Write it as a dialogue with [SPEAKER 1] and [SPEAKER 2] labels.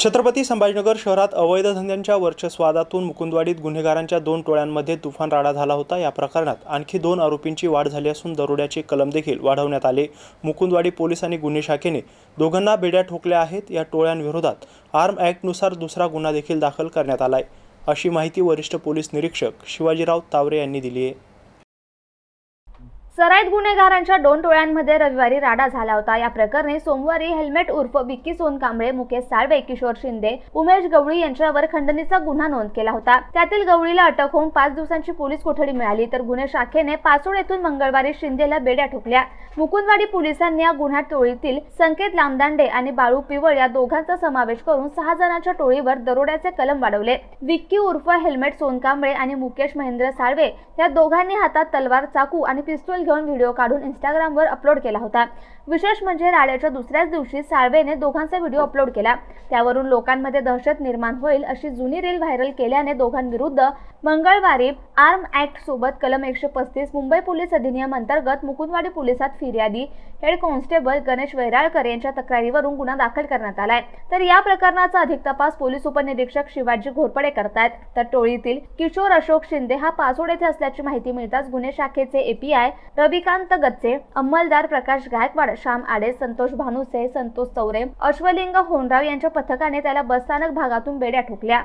[SPEAKER 1] छत्रपती संभाजीनगर शहरात अवैध धंद्यांच्या वर्चस्वादातून मुकुंदवाडीत गुन्हेगारांच्या दोन टोळ्यांमध्ये तुफान राडा झाला होता. या प्रकरणात आणखी दोन आरोपींची वाढ झाली असून दरोड्याचे कलम देखील वाढवण्यात आले. मुकुंदवाडी पोलीस आणि गुन्हे शाखेने दोघांना बेड्या ठोकल्या आहेत. या टोळ्यांविरोधात आर्म ॲक्टनुसार दुसरा गुन्हा देखील दाखल करण्यात आलाय. अशी माहिती वरिष्ठ पोलीस निरीक्षक शिवाजीराव तावरे यांनी दिली आहे.
[SPEAKER 2] सराईत गुन्हेगारांच्या दोन टोळ्यांमध्ये रविवारी राडा झाला होता. या प्रकरणी सोमवारी हेल्मेट उर्फ विक्की सोनकांबळे मुकेश साळवे किशोर शिंदे उमेश गवळी यांच्यावर खंडणीचा गुन्हा नोंद केला होता. त्यातील गवळीला अटक होऊन पाच दिवसांची पोलीस कोठडी मिळाली तर गुन्हे शाखेने पाचोड येथून मंगळवारी शिंदेला बेड्या ठोकल्या. मुकुंदवाडी पोलिसांनी या गुन्हा टोळीतील संकेत लामदांडे आणि बाळू पिवळ या दोघांचा समावेश करून सहा जणांच्या टोळीवर दरोड्याचे कलम वाढवले. विक्की उर्फ हेल्मेट सोनकांबळे आणि मुकेश महेंद्र साळवे या दोघांनी हातात तलवार चाकू आणि पिस्तूल घेऊन व्हिडिओ काढून इंस्टाग्रामवर अपलोड केला होता. विशेष म्हणजे राड्याच्या दुसऱ्याच दिवशी साळवेने दोघांचा व्हिडिओ अपलोड केला. त्यावरून लोकांमध्ये दहशत निर्माण होईल अशी जुनी रील व्हायरल केल्याने दोघांविरुद्ध मंगळवारी आर्म ऍक्ट सोबत कलम एकशे पस्तीस मुंबई पोलीस अधिनियम अंतर्गत मुकुंदवाडी पोलिसात फिर्यादी. हेड कॉन्स्टेबल गणेश वैराळकर यांच्या तक्रारीवरून गुन्हा दाखल करण्यात आलाय. तर या प्रकरणाचा अधिक तपास पोलीस उपनिरीक्षक शिवाजी घोरपडे करतायत. तर टोळीतील किशोर अशोक शिंदे हा पासोड येथे असल्याची माहिती मिळताच गुन्हे शाखेचे एपीआय रविकांत गच्चे अंमलदार प्रकाश गायकवाड श्याम आडे संतोष भानुसे संतोष चौरे अश्वलिंग होनराव यांच्या पथकाने त्याला बसस्थानक भागातून बेड्या ठोकल्या.